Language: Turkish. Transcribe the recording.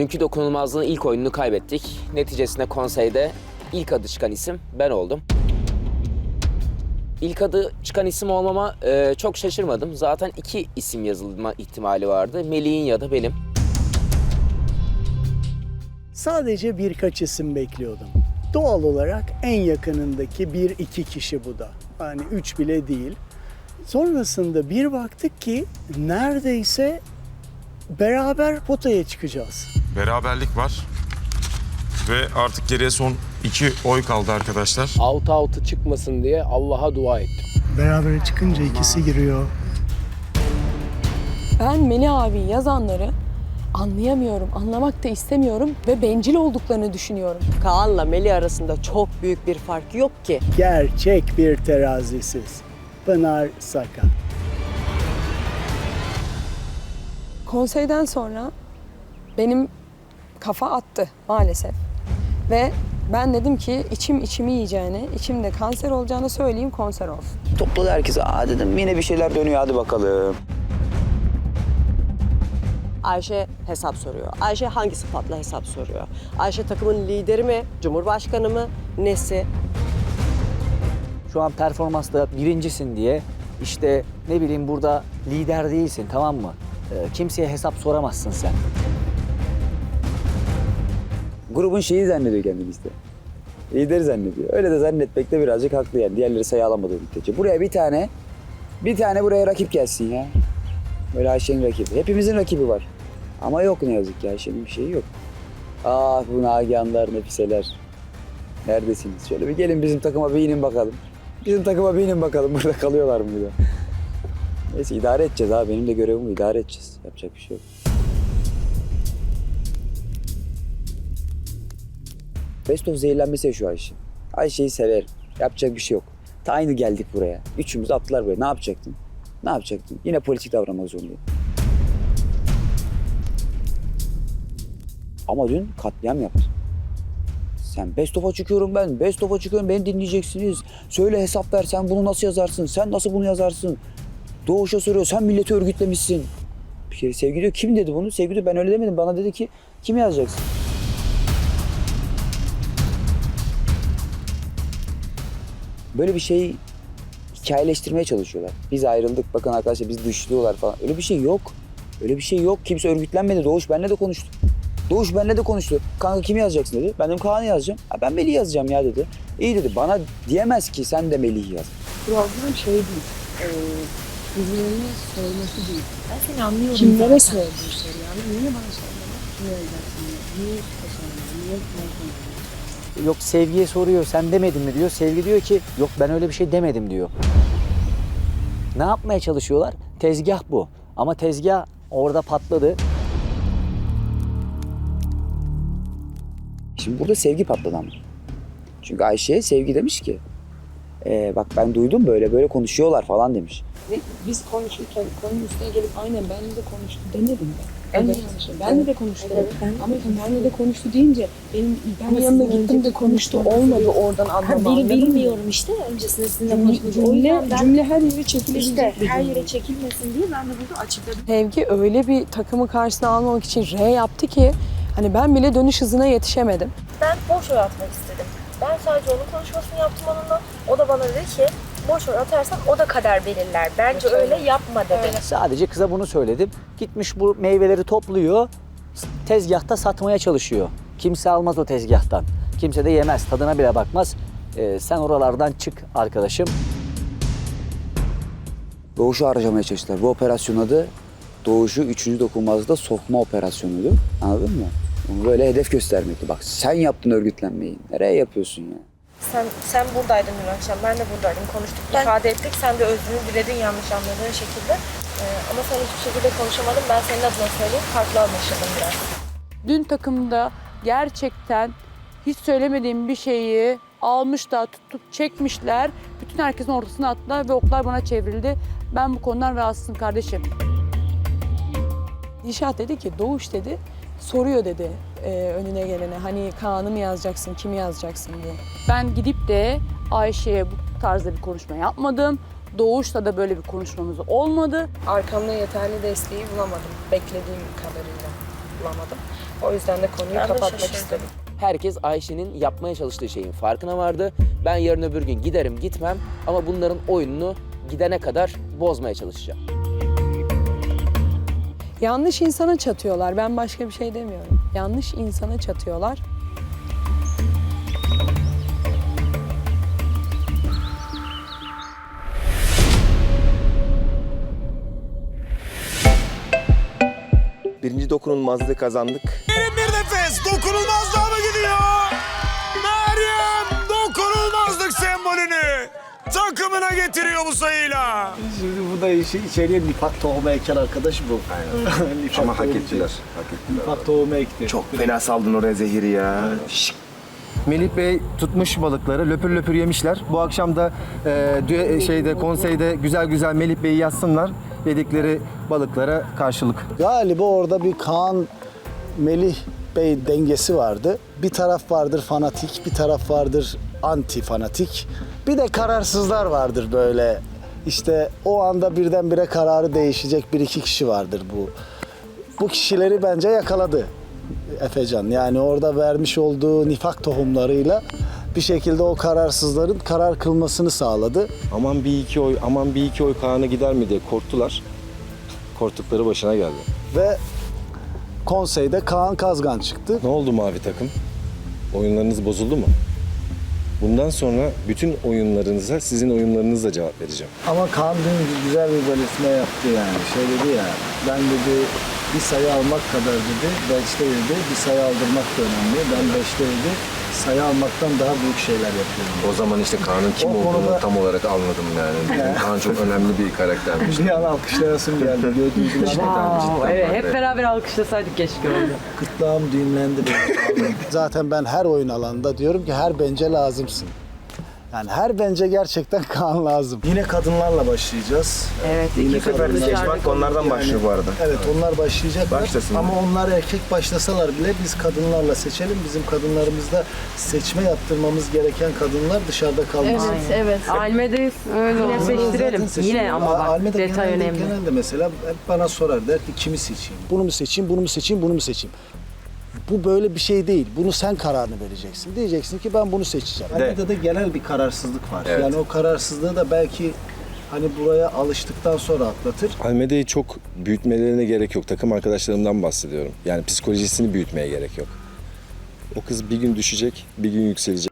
Dünkü dokunulmazlığın ilk oyununu kaybettik. Neticesinde konseyde ilk adı çıkan isim ben oldum. İlk adı çıkan isim olmama e, çok şaşırmadım. Zaten iki isim yazılma ihtimali vardı. Melih'in ya da benim. Sadece birkaç isim bekliyordum. Doğal olarak en yakınındaki bir iki kişi bu da. Yani üç bile değil. Sonrasında bir baktık ki neredeyse beraber potaya çıkacağız. Beraberlik var. Ve artık geriye son iki oy kaldı arkadaşlar. Altı altı çıkmasın diye Allah'a dua ettim. Beraber çıkınca ikisi giriyor. Ben Melih abi yazanları anlayamıyorum, anlamak da istemiyorum ve bencil olduklarını düşünüyorum. Kaan'la Melih arasında çok büyük bir fark yok ki. Gerçek bir terazisiz. Pınar Saka. Konseyden sonra benim kafa attı maalesef. Ve ben dedim ki içim içimi yiyeceğini, içimde kanser olacağını söyleyeyim konser olsun. Topladı herkese. Aa dedim yine bir şeyler dönüyor hadi bakalım. Ayşe hesap soruyor. Ayşe hangi sıfatla hesap soruyor? Ayşe takımın lideri mi, cumhurbaşkanı mı, nesi? Şu an performansta birincisin diye işte ne bileyim burada lider değilsin tamam mı? Ee, kimseye hesap soramazsın sen. Grubun şeyi zannediyor kendini işte. Lideri zannediyor. Öyle de zannetmekte birazcık haklı yani. Diğerleri sayı alamadığı müddetçe. Buraya bir tane, bir tane buraya rakip gelsin ya. Böyle Ayşe'nin rakibi. Hepimizin rakibi var. Ama yok ne yazık ki Ayşe'nin bir şeyi yok. Ah bu Nagihanlar, Nefiseler. Neredesiniz? Şöyle bir gelin bizim takıma bir inin bakalım. Bizim takıma bir inin bakalım. Burada kalıyorlar mı burada? Neyse idare edeceğiz abi. Benim de görevim idare edeceğiz. Yapacak bir şey yok. Best of zehirlenmesi şu Ayşe. Ayşe'yi severim. Yapacak bir şey yok. Ta aynı geldik buraya. Üçümüz attılar buraya. Ne yapacaktın? Ne yapacaktın? Yine politik davranmak zorundayım. Ama dün katliam yaptın. Sen best of'a çıkıyorum ben. Best of'a çıkıyorum beni dinleyeceksiniz. Söyle hesap ver sen bunu nasıl yazarsın? Sen nasıl bunu yazarsın? Doğuş'a soruyor sen milleti örgütlemişsin. Bir kere Sevgi diyor kim dedi bunu? Sevgi diyor ben öyle demedim. Bana dedi ki kim yazacaksın? böyle bir şey hikayeleştirmeye çalışıyorlar. Biz ayrıldık bakın arkadaşlar biz dışlıyorlar falan. Öyle bir şey yok. Öyle bir şey yok. Kimse örgütlenmedi. Doğuş benimle de konuştu. Doğuş benimle de konuştu. Kanka kimi yazacaksın dedi. Ben dedim Kaan'ı yazacağım. Ha, ben Melih'i yazacağım ya dedi. İyi dedi. Bana diyemez ki sen de Melih'i yaz. Problem şey değil. E, birilerine sorması değil. Ben seni anlıyorum. Kimlere sorduğu soru yani. Niye bana sormadın? Niye yazacaksın? Niye sormadın? Niye sormadın? Yok Sevgi'ye soruyor sen demedin mi diyor. Sevgi diyor ki yok ben öyle bir şey demedim diyor. Ne yapmaya çalışıyorlar? Tezgah bu. Ama tezgah orada patladı. Şimdi burada sevgi patladı ama. Çünkü Ayşe'ye sevgi demiş ki "Ee, bak ben duydum böyle böyle konuşuyorlar falan demiş. Ve biz konuşurken konunun üstüne gelip aynen benle de konuştu demedim ben. Ben de yanlışım. Benle de konuştu. Ama benle de konuştu deyince benim ben yanına gittim de konuştu olmadı oradan anlamam. bil, bilmiyorum işte öncesinde sizinle. O cümle, ben cümle her yere çekilebilecek işte her yere çekilmesin diye ben de burada açıkladım. Sevgi öyle bir takımı karşısına almamak için R yaptı ki hani ben bile dönüş hızına yetişemedim. Ben boş oy atmak istedim. Sadece onun konuşmasını yaptım onunla. O da bana dedi ki boş oy atarsan o da kader belirler. Bence öyle yapma dedi. Sadece kıza bunu söyledim. Gitmiş bu meyveleri topluyor. Tezgahta satmaya çalışıyor. Kimse almaz o tezgahtan. Kimse de yemez. Tadına bile bakmaz. Ee, sen oralardan çık arkadaşım. Doğuş'u harcamaya çalıştılar. Bu operasyon adı Doğuş'u 3. dokunmazda sokma operasyonuydu. Anladın mı? Onu böyle hedef göstermekti. Bak sen yaptın örgütlenmeyi. Nereye yapıyorsun ya? Sen sen buradaydın dün akşam. Ben de buradaydım. Konuştuk, ifade ettik. Sen de özrünü diledin yanlış anladığın şekilde. Ee, ama sen hiçbir şekilde konuşamadın. Ben senin adına söyleyeyim. Farklı anlaşıldım biraz. Dün takımda gerçekten hiç söylemediğim bir şeyi almışlar, tutup çekmişler. Bütün herkesin ortasına attılar ve oklar bana çevrildi. Ben bu konudan rahatsızım kardeşim. Dilşah dedi ki Doğuş dedi soruyor dedi e, önüne gelene hani Kaan'ı mı yazacaksın, kimi yazacaksın diye. Ben gidip de Ayşe'ye bu tarzda bir konuşma yapmadım. Doğuş'la da böyle bir konuşmamız olmadı. Arkamda yeterli desteği bulamadım beklediğim kadarıyla. bulamadım. O yüzden de konuyu Ben de kapatmak şaşırdım. istedim. Herkes Ayşe'nin yapmaya çalıştığı şeyin farkına vardı. Ben yarın öbür gün giderim gitmem ama bunların oyununu gidene kadar bozmaya çalışacağım. Yanlış insana çatıyorlar. Ben başka bir şey demiyorum. Yanlış insana çatıyorlar. Birinci dokunulmazlığı kazandık. Takımına getiriyor bu sayıyla. Şimdi bu da işi içeriye nifak tohumu eken arkadaş bu. Nifak Ama hak tohumu- ettiler. Hak ettiler. Nifak tohumu ekti. Çok fena saldın oraya zehiri ya. Melih Bey tutmuş balıkları löpür löpür yemişler. Bu akşam da e, düe- şeyde konseyde güzel güzel Melih Bey'i yazsınlar. Yedikleri balıklara karşılık. Galiba orada bir Kaan Melih Bey dengesi vardı. Bir taraf vardır fanatik, bir taraf vardır anti fanatik. Bir de kararsızlar vardır böyle. İşte o anda birdenbire kararı değişecek bir iki kişi vardır bu. Bu kişileri bence yakaladı Efecan. Yani orada vermiş olduğu nifak tohumlarıyla bir şekilde o kararsızların karar kılmasını sağladı. Aman bir iki oy, aman bir iki oy Kaan'a gider mi diye korktular. Korktukları başına geldi. Ve konseyde Kaan Kazgan çıktı. Ne oldu mavi takım? Oyunlarınız bozuldu mu? Bundan sonra bütün oyunlarınıza sizin oyunlarınızla cevap vereceğim. Ama Kaan dün güzel bir belirtme yaptı yani. Şey dedi ya, ben dedi bir sayı almak kadar dedi, beşte dedi bir sayı aldırmak da önemli. Ben beşte dedi sayı almaktan daha büyük şeyler yapıyorum. O zaman işte Kaan'ın kim O olduğunu konuda- tam olarak anladım yani. Kaan çok önemli bir karaktermiş. Bir an alkışlayasım geldi. Gördüğünüz gibi Cidden, cidden evet, hep de. beraber alkışlasaydık keşke oldu. Gırtlağım düğümlendi benim. Zaten ben her oyun alanında diyorum ki her bence lazımsın. Yani her bence gerçekten Kaan lazım. Yine kadınlarla başlayacağız. Evet, Yine iki kadınlar- Seçmek onlardan başlıyor bu arada. Evet onlar başlayacaklar. Başlasın. Ama onlar erkek başlasalar bile biz kadınlarla seçelim. Bizim kadınlarımızda seçme yaptırmamız gereken kadınlar dışarıda kalmasın. evet. Almedeyiz. Öyle Yine seçtirelim. Yine ama bak detay genelde, önemli. Genelde mesela hep bana sorar der ki kimi seçeyim? Bunu mu seçeyim, bunu mu seçeyim, bunu mu seçeyim? Bu böyle bir şey değil. Bunu sen kararını vereceksin. Diyeceksin ki ben bunu seçeceğim. Almeda'da da genel bir kararsızlık var. Evet. Yani o kararsızlığı da belki hani buraya alıştıktan sonra atlatır. Almeda'yı çok büyütmelerine gerek yok. Takım arkadaşlarımdan bahsediyorum. Yani psikolojisini büyütmeye gerek yok. O kız bir gün düşecek, bir gün yükselecek.